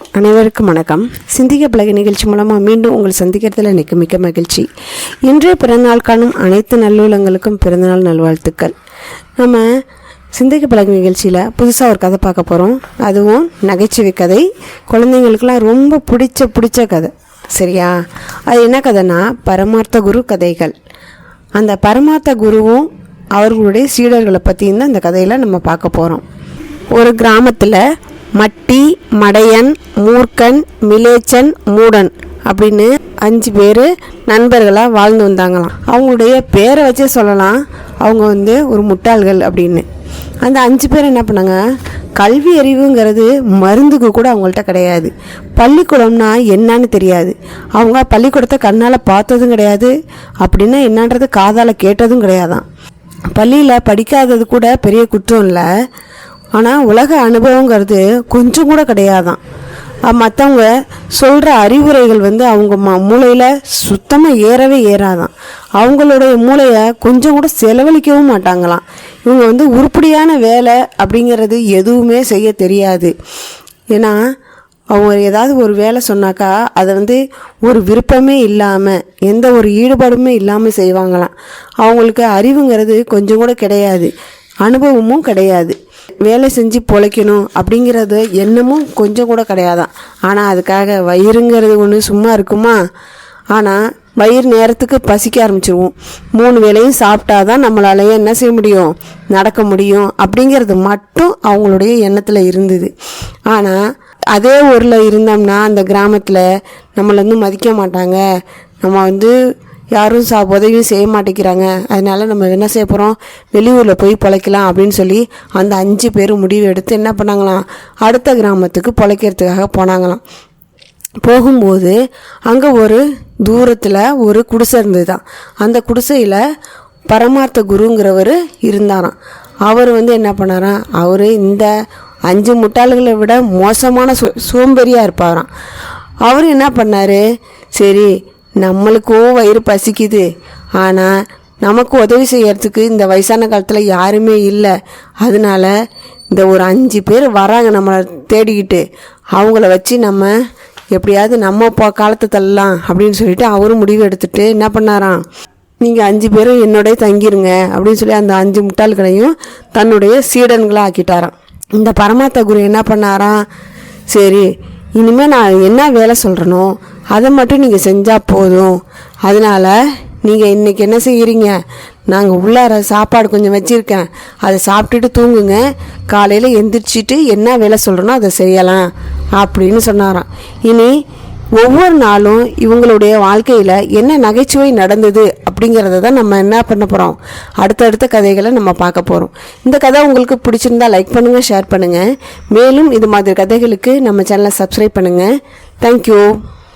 அனைவருக்கும் வணக்கம். சிந்திக்க பழக நிகழ்ச்சி மூலமாக மீண்டும் உங்களை சந்திக்கிறதுல எனக்கு மிக்க மகிழ்ச்சி. இன்றைய பிறந்தநாள் காணும் அனைத்து நல்லூலங்களுக்கும் பிறந்தநாள் நல்வாழ்த்துக்கள். நம்ம சிந்திக்க பழக நிகழ்ச்சியில் புதுசாக ஒரு கதை பார்க்க போகிறோம் அதுவும் நகைச்சுவை கதை. குழந்தைங்களுக்கெல்லாம் ரொம்ப பிடிச்ச பிடிச்ச கதை. சரியா? அது என்ன கதைனா பரமார்த்த குரு கதைகள். அந்த பரமார்த்த குருவும் அவர்களுடைய சீடர்களை பற்றியும் தான் இந்த கதையில் நம்ம பார்க்க போகிறோம் ஒரு கிராமத்தில் மட்டி மடையன் மூர்க்கன் மிலேச்சன் மூடன் அப்படின்னு அஞ்சு பேர் நண்பர்களாக வாழ்ந்து வந்தாங்களாம். அவங்களுடைய பேரை வச்சே சொல்லலாம். அவங்க வந்து ஒரு முட்டாள்கள் அப்படின்னு. அந்த அஞ்சு பேர் என்ன பண்ணாங்க? கல்வி அறிவுங்கிறது மருந்துக்கு கூட அவங்கள்ட்ட கிடையாது. பள்ளிக்கூடம்னா என்னன்னு தெரியாது. அவங்க பள்ளிக்கூடத்தை கண்ணால் பார்த்ததும் கிடையாது. அப்படின்னா என்னன்றது காதால் கேட்டதும் கிடையாதான் பள்ளியில் படிக்காதது கூட பெரிய குற்றம் இல்லை. ஆனால் உலக அனுபவங்கிறது கொஞ்சம் கூட கிடையாதான். மற்றவங்க சொல்கிற அறிவுரைகள் வந்து அவங்க ம மூளையில் சுத்தமாக ஏறவே ஏறாதான். அவங்களுடைய மூளையை கொஞ்சம் கூட செலவழிக்கவும் மாட்டாங்களாம். இவங்க வந்து உருப்படியான வேலை அப்படிங்கிறது எதுவுமே செய்ய தெரியாது. ஏன்னா அவங்க ஏதாவது ஒரு வேலை சொன்னாக்கா அதை வந்து ஒரு விருப்பமே இல்லாமல் எந்த ஒரு ஈடுபாடுமே இல்லாமல் செய்வாங்களாம். அவங்களுக்கு அறிவுங்கிறது கொஞ்சம் கூட கிடையாது. அனுபவமும் கிடையாது. வேலை செஞ்சு பொழைக்கணும் அப்படிங்கிறது எண்ணமும் கொஞ்சம் கூட கிடையாதான். ஆனால் அதுக்காக வயிறுங்கிறது ஒன்று சும்மா இருக்குமா? ஆனால் வயிறு நேரத்துக்கு பசிக்க ஆரம்பிச்சிருவோம். மூணு வேளையும் சாப்பிட்டா தான் நம்மளால என்ன செய்ய முடியும்? நடக்க முடியும். அப்படிங்கிறது மட்டும் அவங்களுடைய எண்ணத்தில் இருந்தது. ஆனால் அதே ஊரில் இருந்தோம்னா அந்த கிராமத்தில் நம்மளை வந்து மதிக்க மாட்டாங்க. நம்ம வந்து யாரும் சா உதவியும் செய்ய மாட்டேங்கிறாங்க. அதனால நம்ம என்ன செய்ய போகிறோம் வெளியூரில் போய் பிழைக்கலாம் அப்படின்னு சொல்லி அந்த அஞ்சு பேர் முடிவு எடுத்து என்ன பண்ணாங்களாம்? அடுத்த கிராமத்துக்கு பிழைக்கிறதுக்காக போனாங்களாம். போகும்போது அங்கே ஒரு தூரத்தில் ஒரு குடிசை இருந்தது தான் அந்த குடிசையில் பரமார்த்த குருங்கிறவர் இருந்தாராம். அவர் வந்து என்ன பண்ணாராம்? அவர் இந்த அஞ்சு முட்டாள்களை விட மோசமான சோ சோம்பேறியாக இருப்பாராம். அவர் என்ன பண்ணார்? சரி நம்மளுக்கும் வயிறு பசிக்குது. ஆனால் நமக்கு உதவி செய்யறதுக்கு இந்த வயசான காலத்தில் யாருமே இல்லை. அதனால இந்த ஒரு அஞ்சு பேர் வராங்க நம்மளை தேடிக்கிட்டு. அவங்கள வச்சு நம்ம எப்படியாவது நம்ம போ காலத்தை தள்ளலாம் அப்படின்னு சொல்லிட்டு அவரும் முடிவு எடுத்துட்டு என்ன பண்ணாராம்? நீங்கள் அஞ்சு பேரும் என்னோடய தங்கிருங்க அப்படின்னு சொல்லி அந்த அஞ்சு முட்டாள்களையும் தன்னுடைய சீடன்களாக ஆக்கிட்டாராம். இந்த பரமாத்த குரு என்ன பண்ணாராம்? சரி இனிமேல் நான் என்ன வேலை சொல்கிறனோ அதை மட்டும் நீங்கள் செஞ்சால் போதும். அதனால் நீங்கள் இன்றைக்கி என்ன செய்கிறீங்க நாங்கள் உள்ளார சாப்பாடு கொஞ்சம் வச்சுருக்கேன். அதை சாப்பிட்டுட்டு தூங்குங்க. காலையில் எந்திரிச்சிட்டு என்ன வேலை சொல்கிறனோ அதை செய்யலாம் அப்படின்னு சொன்னாராம். இனி ஒவ்வொரு நாளும் இவங்களுடைய வாழ்க்கையில் என்ன நகைச்சுவை நடந்தது அப்படிங்கிறத தான் நம்ம என்ன பண்ண போகிறோம் அடுத்தடுத்த கதைகளை நம்ம பார்க்க போகிறோம் இந்த கதை உங்களுக்கு பிடிச்சிருந்தா லைக் பண்ணுங்கள் ஷேர் பண்ணுங்கள் மேலும் இது மாதிரி கதைகளுக்கு நம்ம சேனலை சப்ஸ்கிரைப் பண்ணுங்கள் தேங்க்யூ